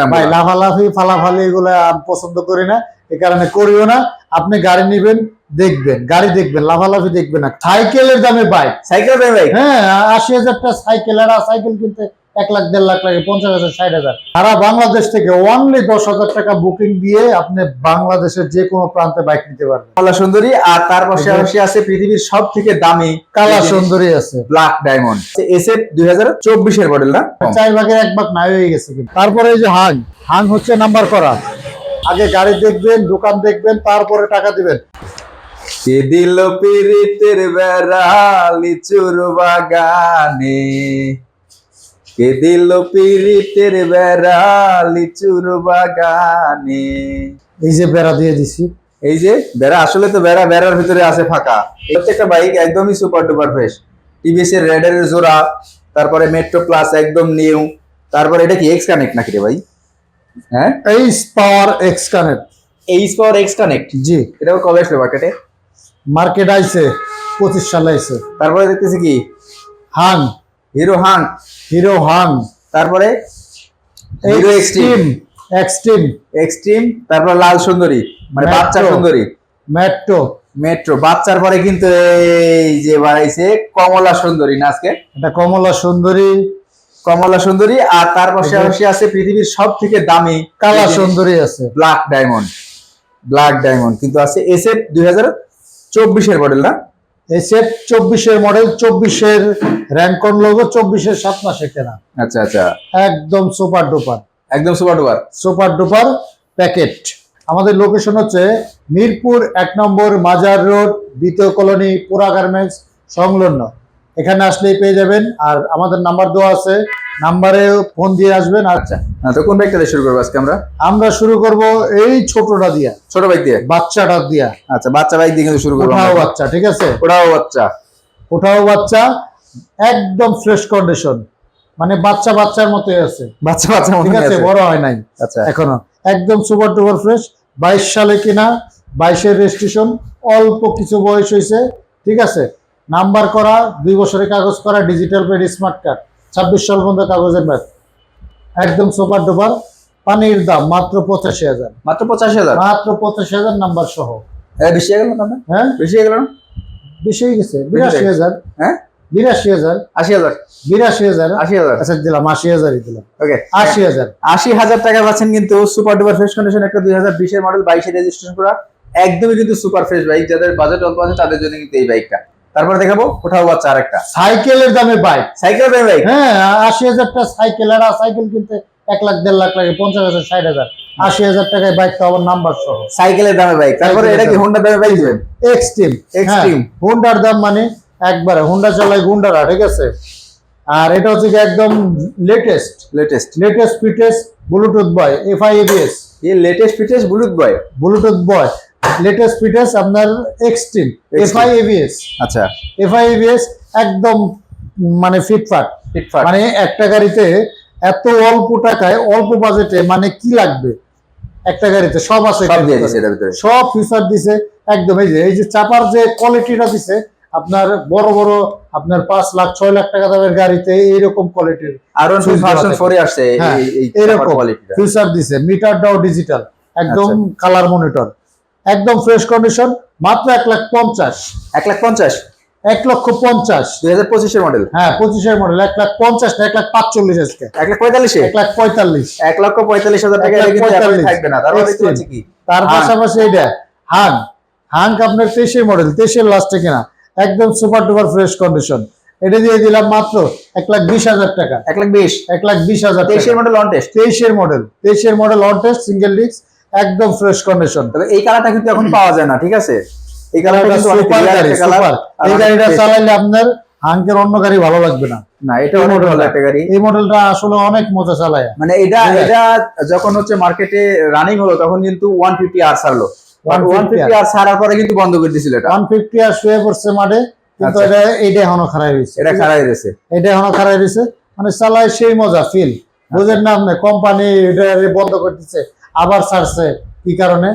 দাম ভাই লাফালাফি ফালাফালি এগুলো আমি পছন্দ করি না এ কারণে করিও না। আপনি গাড়ি নিবেন দেখবেন গাড়ি দেখবেন লাফালাফি দেখবেন না। সাইকেলের দামে বাইক সাইকেল হ্যাঁ আশি হাজারটা সাইকেল আর সাইকেল কিনতে এক লাখ দেড় লাখ লাগে পঞ্চাশ হাজার ষাট হাজার। সারা বাংলাদেশ থেকে অনলি দশ হাজার টাকা বুকিং দিয়ে আপনি বাংলাদেশের যে কোনো প্রান্তে বাইক নিতে পারবেন। কমলা সুন্দরী আর তার পাশাপাশি আছে পৃথিবীর সব থেকে দামি কালা সুন্দরী আছে। ব্ল্যাক ডায়মন্ড এসএফ দুই হাজার চব্বিশের মডেল না? চার ভাগের এক ভাগ নাই হয়ে গেছে কিন্তু। তারপরে এই যে হাং হাং হচ্ছে নাম্বার করা। আগে গাড়ি দেখবেন দোকান দেখবেন তারপরে টাকা দিবেন। কে দিল পিরিতের বেড়া লিচুর বাগানে। কে দিল পিরিতের বেড়া লিচুর বাগানে? এই যে বেড়া দিয়ে দিছি। এই যে বেড়া আসলে তো বেড়া বেড়ার ভিতরে আছে ফাঁকা। প্রত্যেকটা বাইক একদমই সুপার ডুপার ফ্রেশ টিভিএস এর রেডারের জোড়া তারপরে মেট্রো প্লাস একদম নিউ তারপরে এটা কি এক্স কানেক্ট নাকি রে ভাই? হ্যাঁ? এই power X connect H power X connect জি। এটা কবে আসবে মার্কেটে মার্কেট আইছে পঁচিশ সালে আইছে। তারপরে দেখতেছি কি? হাং হিরো হাং হিরো হাং তারপরে হিরো এক্সট্রিম এক্সট্রিম এক্সট্রিম তারপর লাল সুন্দরী মানে বাচ্চা সুন্দরী। মেট্রো মেট্রো বাচ্চার পরে কিন্তু এই যে বাড়াইছে কমলা সুন্দরী না আজকে? এটা কমলা সুন্দরী। কমলা সুন্দরী আর তার পাশাপাশি আছে পৃথিবীর সব থেকে দামি কালা সুন্দরী আছে। ব্ল্যাক ডায়মন্ড ব্ল্যাক ডায়মন্ড কিন্তু আছে এসএফ দুই হাজার চব্বিশের মডেল না? এসএফ চব্বিশের মডেল চব্বিশের র্যাঙ্কন লোগো চব্বিশের সাত মাসে কেনা। আচ্ছা আচ্ছা। একদম সুপার ডুপার একদম super duper super duper packet আমাদের লোকেশন হচ্ছে মিরপুর এক নম্বর মাজার রোড দ্বিতীয় কলোনি পোড়া গার্মেন্টস সংলগ্ন। এখানে আসলেই পেয়ে যাবেন। আর আমাদের নাম্বার দেওয়া আছে নাম্বারে ফোন দিয়ে আসবেন আচ্ছা তো কোন বাইকটা দিয়ে শুরু করব আজকে আমরা? আমরা শুরু করব এই ছোটটা দিয়া। ছোট বাইক দিয়ে? বাচ্চাটা দিয়া। আচ্ছা বাচ্চা বাইক দিয়ে কিন্তু শুরু করব ওঠাও বাচ্চা ঠিক আছে? ওটাও বাচ্চা। ওঠাও বাচ্চা একদম ফ্রেশ কন্ডিশন মানে বাচ্চা বাচ্চার মতোই আছে। বাচ্চা বাচ্চা ঠিক আছে? আছে? বড় হয় নাই। আচ্ছা। এখনও। একদম সুপার টুপার ফ্রেশ বাইশ সালে কিনা বাইশের রেজিস্ট্রেশন অল্প কিছু বয়স হয়েছে। ঠিক আছে? নাম্বার করা দুই বছরের কাগজ করা ডিজিটাল পেড স্মার্ট কার্ড ছাব্বিশ সাল পর্যন্ত কাগজের ম্যাথ একদম সুপার ডুপার পানির দাম মাত্র পঁচাশি হাজার। মাত্র পঁচাশি হাজার? মাত্র পঁচাশি হাজার নাম্বার সহ। এ, বেশি হয়ে গেল না হ্যাঁ? বেশি হয়ে গেল না? বেশি হয়ে গেছে বিরাশি হাজার। হ্যাঁ? বিরাশি হাজার। আশি হাজার। বিরাশি হাজার। আশি হাজার। আচ্ছা দিলাম আশি হাজারই দিলাম। ওকে আশি হাজার। আশি হাজার টাকা পাচ্ছেন কিন্তু সুপার ডুপার ফ্রেশ কন্ডিশন একটা দুই হাজার বিশের মডেল বাইশে রেজিস্ট্রেশন করা। একদমই কিন্তু সুপার ফ্রেশ বাইক যাদের বাজেট অল্প আছে তাদের জন্য কিন্তু এই বাইকটা তারপরে দেখাবো কোথাও বাচ্চা আরেকটা। সাইকেলের দামে বাইক। সাইকেল দেয় বাইক? হ্যাঁ আশি হাজারটা সাইকেল আর সাইকেল কিনতে এক লাখ দেড় লাখ লাগে পঞ্চাশ হাজার ষাট হাজার। আশি হাজার টাকায় বাইক তো আবার নাম্বার সহ। সাইকেলের দামে বাইক। তারপরে এটা কি হোন্ডা দামে বাইক দিবেন? Extreme Extreme। হুন্ডার দাম মানে একবারে হোন্ডা চালায় গুন্ডারা ঠিক আছে? আর এটা হচ্ছে একদম latest latest latest fittest Bluetooth boy FI ABS এই latest fittest Bluetooth boy Bluetooth boy latest fittest আপনার এক্সট্রিম। এফআই এবিএস আচ্ছা। এফআই এবিএস একদম মানে ফিটফাট। ফিটফাট। মানে একটা গাড়িতে এত অল্প টাকায় অল্প বাজেটে মানে কি লাগবে? একটা গাড়িতে সব আছে সব ফিচার দিছে একদম এই যে এই যে চাপার যে কোয়ালিটিটা দিছে আপনার বড় বড় আপনার পাঁচ লাখ ছয় লাখ টাকা দামের গাড়িতে এইরকম কোয়ালিটির আর আসছে এই- হ্যাঁ, ফিচার দিছে মিটারটাও ডিজিটাল একদম আচ্ছা। কালার মনিটর একদম ফ্রেশ কন্ডিশন মাত্র এক লাখ পঞ্চাশ এক লাখ পঞ্চাশ এক লক্ষ পঞ্চাশ দুই হাজার পঁচিশের মডেল হ্যাঁ পঁচিশের মডেল এক লাখ পঞ্চাশ এক লাখ পাঁচচল্লিশ আজকে এক লাখ পঁয়তাল্লিশে এক লাখ পঁয়তাল্লিশ এক লক্ষ পঁয়তাল্লিশ হাজার টাকা এক লাখ এটা কিন্তু এখনই 45 থাকবে না তার। পাশাপাশি এটা হাং হাং আপনার তেইশের মডেল তেইশের লাস্টে কিনা একদম সুপার ডুপার ফ্রেশ কন্ডিশন এটা দিয়ে দিলাম মাত্র এক লাখ বিশ হাজার টাকা এক লাখ বিশ এক লাখ বিশ হাজার তেইশের মডেল অন টেস্ট তেইশের মডেল তেইশের model on test single disc একদম ফ্রেশ কন্ডিশন তবে এই কালারটা কিন্তু এখন পাওয়া যায় না ঠিক আছে? এই কালারটা সুপার গাড়ি সুপার এই গাড়িটা। চালাইলে আপনার হাঙ্কের অন্য গাড়ি ভালো লাগবে না। না এটা অনেক ভালো একটা গাড়ি। এই মডেলটা আসলে অনেক মজা চালায়। মানে এটা এটা যখন হচ্ছে মার্কেটে রানিং হলো তখন কিন্তু ওয়ান ফিফটি আর ছাড়লো 150 আর ছাড়ার পরে কিন্তু বন্ধ করে দিয়েছিল এটা। ওয়ান ফিফটি আর শুয়ে পড়ছে মাঠে কিন্তু আচ্ছা। এটা এইটা এখনও খারাপ হয়েছে এটা খারাপ গেছে এটা এখনও খারাপ হয়েছে মানে চালায় সেই মজা ফিল বুঝেন না আপনি কোম্পানি এটা বন্ধ করে দিচ্ছে আবার ছাড়ছে। কি কারণে?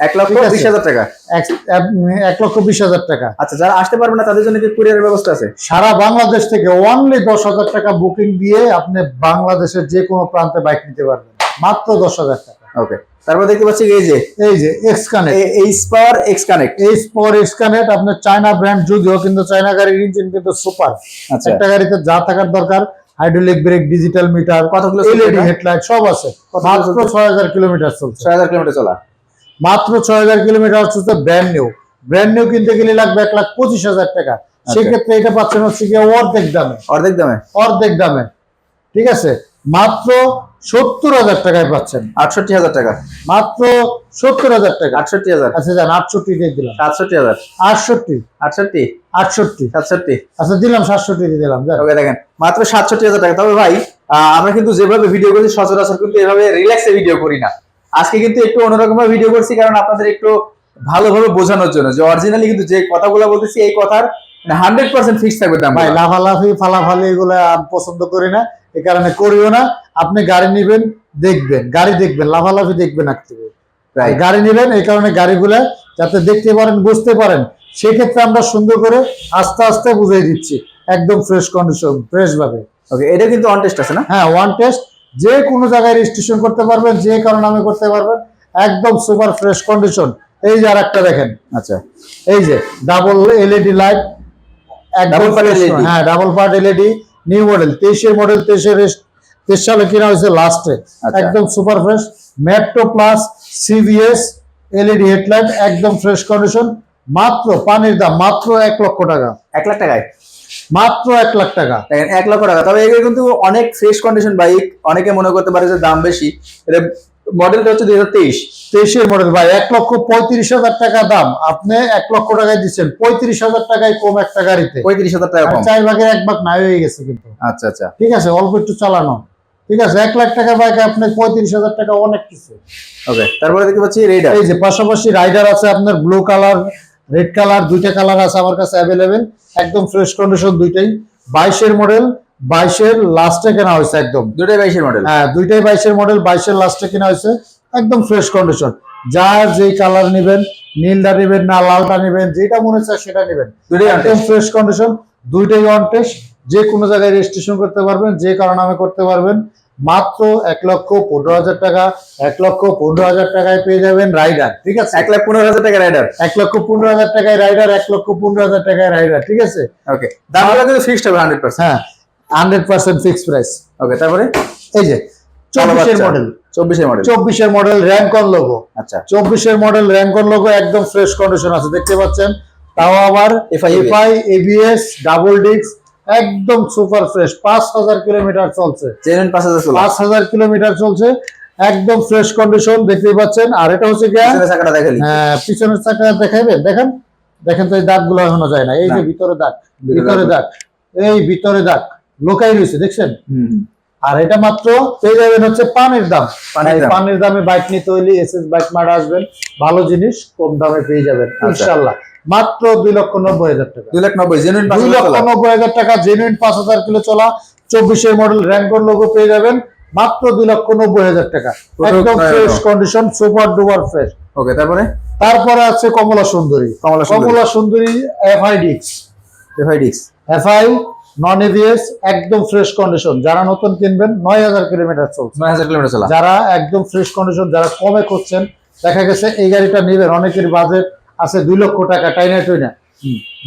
এক লক্ষ বিশ হাজার টাকা। এক- লক্ষ বিশ হাজার টাকা। আচ্ছা যারা আসতে পারবে না তাদের জন্য কি কুরিয়ারের ব্যবস্থা আছে? সারা বাংলাদেশ থেকে অনলি দশ হাজার টাকা বুকিং দিয়ে আপনি বাংলাদেশের যে কোনো প্রান্তে বাইক নিতে পারবেন। মাত্র দশ হাজার টাকা। ওকে তারপর দেখতে পাচ্ছি এই যে এই যে X connect H power X connect এই স্পর এক্স কানেক্ট আপনার চায়না ব্র্যান্ড যদিও কিন্তু চায়না গাড়ির ইঞ্জিন কিন্তু সুপার আচ্ছা। একটা গাড়িতে যা থাকার দরকার হাইড্রোলিক ব্রেক ডিজিটাল মিটার কত কিলো চলছে এলইডি হেডলাইট সব আছে। মাত্র চলছে? ছয় হাজার কিলোমিটার চলছে। ছয় হাজার কিলোমিটার চলা? মাত্র ছয় হাজার কিলোমিটার হচ্ছে ব্র্যান্ড নিউ ব্র্যান্ড নিউ কিনতে গেলে লাগবে এক লাখ পঁচিশ হাজার টাকা। সেক্ষেত্রে এটা পাচ্ছেন হচ্ছে গিয়ে অর্ধেক দামে। অর্ধেক দামে? অর্ধেক দামে। ঠিক আছে? মাত্র সত্তর হাজার টাকায় পাচ্ছেন। আটষট্টি হাজার টাকা। মাত্র সত্তর হাজার টাকা। আটষট্টি হাজার। আচ্ছা যান আটষট্টি দিয়ে দিলাম। সাতষট্টি হাজার। আটষট্টি। আটষট্টি? আটষট্টি। সাতষট্টি। আচ্ছা দিলাম সাতষট্টি দিলাম ওকে দেখেন মাত্র সাতষট্টি হাজার টাকা। তবে ভাই আমরা কিন্তু যেভাবে ভিডিও করছি সচরাচর কিন্তু এভাবে রিল্যাক্সে ভিডিও করি না। আজকে কিন্তু একটু অন্যরকম ভিডিও করছি কারণ আপনাদের একটু ভালোভাবে বোঝানোর জন্য। যে অরিজিনালি কিন্তু যে কথাগুলো বলতেছি এই কথার হান্ড্রেড পার্সেন্ট ফিক্স থাকবে দাম ভাই লাফালাফি ফালাফালি এগুলো আমি পছন্দ করি না। এ কারণে করিও না। আপনি গাড়ি নিবেন দেখবেন। গাড়ি দেখবেন লাফালাফি দেখবেন গাড়ি নিবেন এই কারণে গাড়িগুলো যাতে দেখতে পারেন বুঝতে পারেন সেক্ষেত্রে আমরা সুন্দর করে আস্তে আস্তে বুঝিয়ে দিচ্ছি একদম ফ্রেশ কন্ডিশন ফ্রেশ ভাবে। ওকে এটা কিন্তু অন টেস্ট আছে না? হ্যাঁ ওয়ান টেস্ট যে কোনো জায়গায় রেজিস্ট্রেশন করতে পারবেন যে কারণে আমি করতে পারবেন একদম সুপার ফ্রেশ কন্ডিশন এই যে আর একটা দেখেন। আচ্ছা। এই যে double LED light part LED হ্যাঁ double part LED new model তেইশের মডেল তেইশের তেইশ সালে কিনা হয়েছে লাস্টে আচ্ছা। একদম super fresh metro plus CVS LED headlight একদম ফ্রেশ কন্ডিশন মাত্র পানির দাম মাত্র এক লক্ষ টাকা। এক লাখ টাকায়? মাত্র এক লাখ টাকা। এক লক্ষ টাকা। তবে এগুলো কিন্তু অনেক ফ্রেশ কন্ডিশন বাইক অনেকে মনে করতে পারে যে দাম বেশি। এটা মডেলটা হচ্ছে দুই হাজার তেইশ। তেইশের মডেল ভাই এক লক্ষ পঁয়ত্রিশ হাজার টাকা দাম। আপনি এক লক্ষ টাকায় দিচ্ছেন পঁয়ত্রিশ হাজার টাকায় কম একটা গাড়িতে। পঁয়ত্রিশ হাজার টাকা চার ভাগের এক ভাগ নাই হয়ে গেছে কিন্তু। আচ্ছা আচ্ছা। ঠিক আছে অল্প একটু চালানো। ঠিক আছে এক লাখ টাকা বাইকে আপনি পঁয়ত্রিশ হাজার টাকা অনেক কিছু। ওকে তারপরে দেখতে পাচ্ছি রেডার এই যে পাশাপাশি রাইডার আছে আপনার ব্লু কালার রেড কালার দুইটা কালার আছে আমার কাছে অ্যাভেলেবেল একদম ফ্রেশ কন্ডিশন দুইটাই। বাইশের মডেল বাইশের লাস্টে কেনা হয়েছে একদম। দুইটাই বাইশের মডেল হ্যাঁ দুইটাই বাইশের মডেল বাইশের লাস্টে কেনা হয়েছে। একদম ফ্রেশ কন্ডিশন যার যেই কালার নেবেন নীলটা নেবেন না লালটা নেবেন যেটা মনে চায় সেটা নেবেন। একদম ফ্রেশ কন্ডিশন দুইটাই অন টেস্ট যে কোনো জায়গায় রেজিস্ট্রেশন করতে পারবেন যে কারও নামে করতে পারবেন। মাত্র এক লক্ষ পনেরো হাজার টাকা এক লক্ষ পনেরো হাজার টাকায় পেয়ে যাবেন রাইডার ঠিক আছে? এক লাখ পনেরো হাজার টাকা রাইডার এক লক্ষ পনেরো হাজার টাকায় রাইডার এক লক্ষ পনেরো হাজার টাকায় রাইডার ঠিক আছে? ওকে দামগুলো কিন্তু ফিক্সড হবে হান্ড্রেড পার্সেন্ট হ্যাঁ hundred percent fix price okay তারপরে? এই যে চব্বিশের মডেল চব্বিশের মডেল চব্বিশের মডেল র্যাঙ্ক অন লোগো আচ্ছা। চব্বিশের মডেল র্যাঙ্ক অন লোগো একদম ফ্রেশ কন্ডিশন আছে দেখতে পাচ্ছেন? তাও আবার এফআই এবিএস ডাবল ডিস্ক একদম সুপার ফ্রেশ পাঁচ হাজার কিলোমিটার চলছে। পাঁচ হাজার কিলোমিটার চলছে একদম ফ্রেশ কন্ডিশন দেখতেই পাচ্ছেন। আর এটা হচ্ছে হ্যাঁ, পিছনের চাকা দেখাবেন দেখেন দেখেন তো এই দাগগুলো এখনও যায় না। এই যে ভিতরে দাগ ভিতরে দাগ। এই ভিতরে দাগ। লোকাই রয়েছে দেখছেন? হুম। আর এটা মাত্র পেয়ে যাবেন হচ্ছে পানির দাম। পানির দামে। বাইক নিতে হইলে এস বাইক মারা আসবেন। ভালো জিনিস কম দামে পেয়ে যাবেন। আচ্ছা। ইনশাল্লাহ মাত্র দুই লক্ষ নব্বই হাজার টাকা। দুই লক্ষ নব্বই জেনুইন দুই লক্ষ নব্বই হাজার টাকা জেনুইন পাঁচ হাজার কিলো চলা। চব্বিশের মডেল র্যাঙ্কর লোগো পেয়ে যাবেন। মাত্র দুই লক্ষ নব্বই হাজার টাকা। একদম fresh condition super duper fresh okay তারপরে? তারপরে আছে কমলা সুন্দরী। কমলা সুন্দরী। কমলা সুন্দরী এফআই নন এভিএস একদম ফ্রেশ কন্ডিশন যারা নতুন কিনবেন নয় হাজার কিলোমিটার চলছে। নয় হাজার কিলোমিটার চলা। যারা একদম ফ্রেশ কন্ডিশন যারা কমে করছেন দেখা গেছে এই গাড়িটা নেবেন অনেকের বাজেট আছে দুই লক্ষ টাকা টাইনা টুইনা।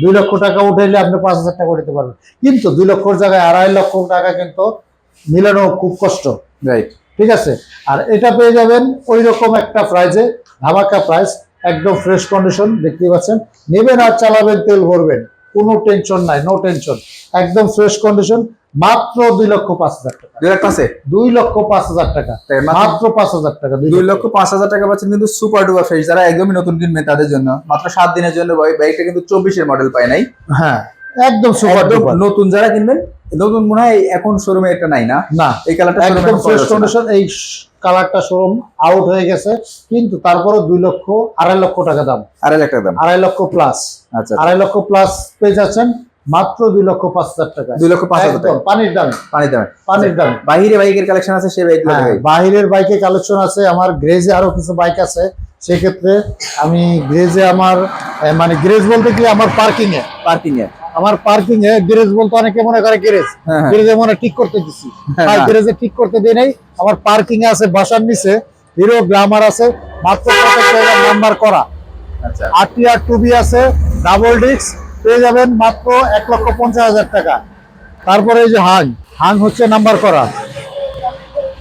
দুই লক্ষ টাকা উঠাইলে আপনি পাঁচ হাজার টাকা দিতে পারবেন। কিন্তু দুই লক্ষর জায়গায় আড়াই লক্ষ টাকা কিন্তু মিলানো খুব কষ্ট। রাইট ঠিক আছে? আর এটা পেয়ে যাবেন ওই রকম একটা প্রাইজে ধামাকা প্রাইস একদম ফ্রেশ কন্ডিশন দেখতে পাচ্ছেন। নেবেন আর চালাবেন তেল ভরবেন। কোনো টেনশন নাই নো টেনশন একদম ফ্রেশ কন্ডিশন মাত্র দুই লক্ষ পাঁচ হাজার টাকা। দুই লাখ পাঁচে দুই লক্ষ পাঁচ হাজার টাকা। মাত্র পাঁচ হাজার টাকা দুই লক্ষ। পাঁচ হাজার টাকা পাচ্ছেন কিন্তু সুপার ডুপার ফ্রেশ যারা একদমই নতুন কিনবে তাদের জন্য। মাত্র সাত দিনের জন্য বাইকটা কিন্তু চব্বিশের মডেল পায় নাই। হ্যাঁ একদম সুপার ডুপার নতুন যারা কিনবেন নতুন মনে হয় এখন শোরুমে এটা নাই না? না এই কালারটা একদম ফ্রেশ কন্ডিশন এই কালারটা শোরুম আউট হয়ে গেছে কিন্তু তারপরে দুই লক্ষ আড়াই লক্ষ টাকা দাম। আড়াই লাখ টাকা দাম। আড়াই লক্ষ প্লাস আচ্ছা আড়াই লক্ষ প্লাস পেয়ে যাচ্ছেন মাত্র দুই লক্ষ পাঁচ হাজার টাকা। দুই লক্ষ পাঁচ হাজার টাকা। পানির দামে। পানি দামে। পানির দামে। বাহিরে বাইকের কালেকশন আছে সেই বাইক হ্যাঁ, বাহিরের বাইকে কালেকশন আছে আমার গ্রেজে আরও কিছু বাইক আছে। সেক্ষেত্রে আমি গ্রেজে আমার মানে গ্রেজ বলতে কি আমার পার্কিং এ পার্কিং এ আমার পার্কিং এ গ্যারেজ বলতে অনেকে মনে করে গ্যারেজ। গ্যারেজে মনে ঠিক করতে দিছি। হ্যাঁ, আর। গ্যারেজে ঠিক করতে দিই নাই। আমার পার্কিং এ আছে বাসার নিচে। হিরো গ্লামার আছে। মাত্র নাম্বার করা। আচ্ছা। R T R two B আছে। ডাবল ডিস্ক পেয়ে যাবেন মাত্র এক লক্ষ পঞ্চাশ হাজার টাকা। তারপরে এই যে হাং হাং হচ্ছে নাম্বার করা।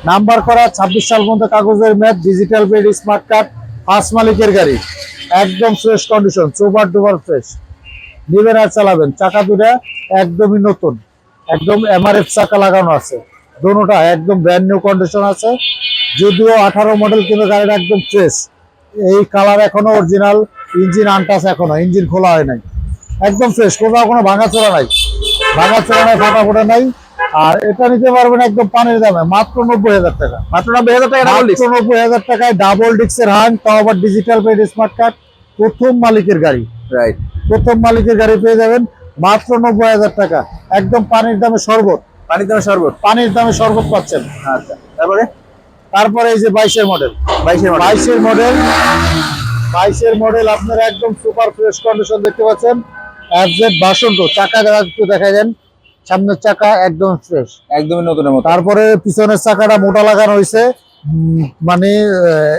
নাম্বার করা ছাব্বিশ সাল পর্যন্ত কাগজের match digital paid smart card পাঁচ মালিকের গাড়ি। একদম fresh condition super duper fresh নেবেন আর চালাবেন। চাকা দুটা একদমই নতুন। একদম এমআরএফ চাকা লাগানো আছে। দোনোটা একদম ব্র্যান্ড নিউ কন্ডিশন আছে। যদিও আঠারো মডেল কিন্তু গাড়িটা একদম ফ্রেশ এই কালার এখনও অরিজিনাল ইঞ্জিন আনটাস এখনও ইঞ্জিন খোলা হয় নাই। একদম ফ্রেশ কোথাও কোনো ভাঙাচোরা নাই। ভাঙাচোরা নাই ফাটা ফোটা নাই। আর এটা নিতে পারবেন একদম পানির দামে মাত্র নব্বই হাজার টাকা। মাত্র নব্বই হাজার টাকা মাত্র নব্বই হাজার টাকায় ডাবল ডিক্সের হান তাও আবার ডিজিটাল পেড স্মার্ট কার্ড প্রথম মালিকের গাড়ি। রাইট প্রথম মালিকের গাড়ি পেয়ে যাবেন মাত্র নব্বই হাজার টাকা। একদম পানির দামে শরবত। পানির দামে শরবত? পানির দামে শরবত পাচ্ছেন। আচ্ছা তারপরে? তারপরে এই যে বাইশের মডেল। বাইশের বাইশের মডেল। বাইশের মডেল আপনারা একদম সুপার ফ্রেশ কন্ডিশন দেখতে পাচ্ছেন। এফজেড বাসন্ত চাকা একটু দেখা যান সামনের চাকা একদম ফ্রেশ। একদমই নতুনের মতো। তারপরে পিছনের চাকাটা মোটা লাগানো হয়েছে মানে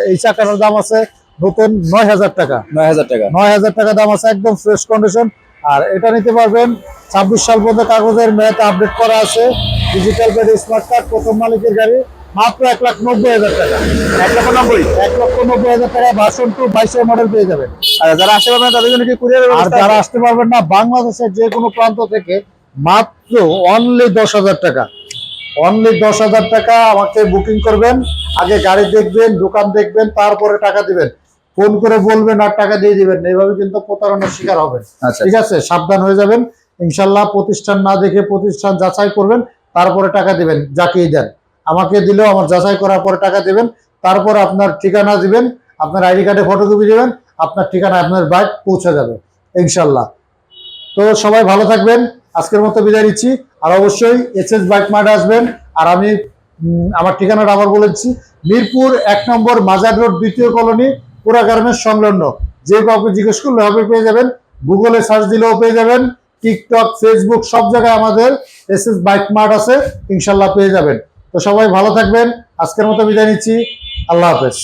এই চাকাটার দাম আছে নতুন নয় হাজার টাকা। নয় হাজার টাকা। নয় হাজার টাকা দাম আছে একদম ফ্রেশ কন্ডিশন আর এটা নিতে পারবেন ছাব্বিশ সাল পর্যন্ত কাগজের মেয়াদ আপডেট করা আছে। ডিজিটাল পেড স্মার্ট কার্ড প্রথম মালিকের গাড়ি মাত্র এক লাখ নব্বই হাজার টাকা। এক লক্ষ নব্বই? এক লক্ষ নব্বই হাজার টাকা ভার্সন টু বাইশের মডেল পেয়ে যাবেন। আর যারা আসতে পারবেন তাদের জন্য কি কুরিয়ার আর যারা আসতে পারবেন না বাংলাদেশের যে কোনো প্রান্ত থেকে মাত্র অনলি দশ হাজার টাকা। অনলি দশ হাজার টাকা আমাকে বুকিং করবেন আগে গাড়ি দেখবেন দোকান দেখবেন তারপরে টাকা দিবেন। ফোন করে বলবেন আর টাকা দিয়ে দিবেন। এইভাবে কিন্তু প্রতারণার শিকার হবেন। আচ্ছা। ঠিক আছে? সাবধান হয়ে যাবেন। ইনশাল্লাহ প্রতিষ্ঠান না দেখে প্রতিষ্ঠান যাচাই করবেন তারপরে টাকা দিবেন যাকেই দেন। আমাকে দিলেও আমার যাচাই করার পরে টাকা দিবেন তারপর আপনার ঠিকানা দিবেন আপনার আইডি কার্ডে ফটোকপি দিবেন আপনার ঠিকানা আপনার বাইক পৌঁছে যাবে ইনশাল্লাহ তো সবাই ভালো থাকবেন। আজকের মতো বিদায় নিচ্ছি। আর অবশ্যই এস এস বাইক মার্ট আসবেন। আর আমি আমার ঠিকানাটা আবার বলেছি মিরপুর এক নম্বর মাজার রোড দ্বিতীয় কলোনি পুরা গার্মেন্টস সংলগ্ন। যে কাউকে জিজ্ঞেস করলে হবে পেয়ে যাবেন। গুগলে সার্চ দিলেও পেয়ে যাবেন। টিকটক, ফেসবুক, সব জায়গায় আমাদের এস এস বাইক মার্ট আছে। ইনশাল্লাহ পেয়ে যাবেন। তো সবাই ভালো থাকবেন। আজকের মতো বিদায় নিচ্ছি। আল্লাহ হাফেজ।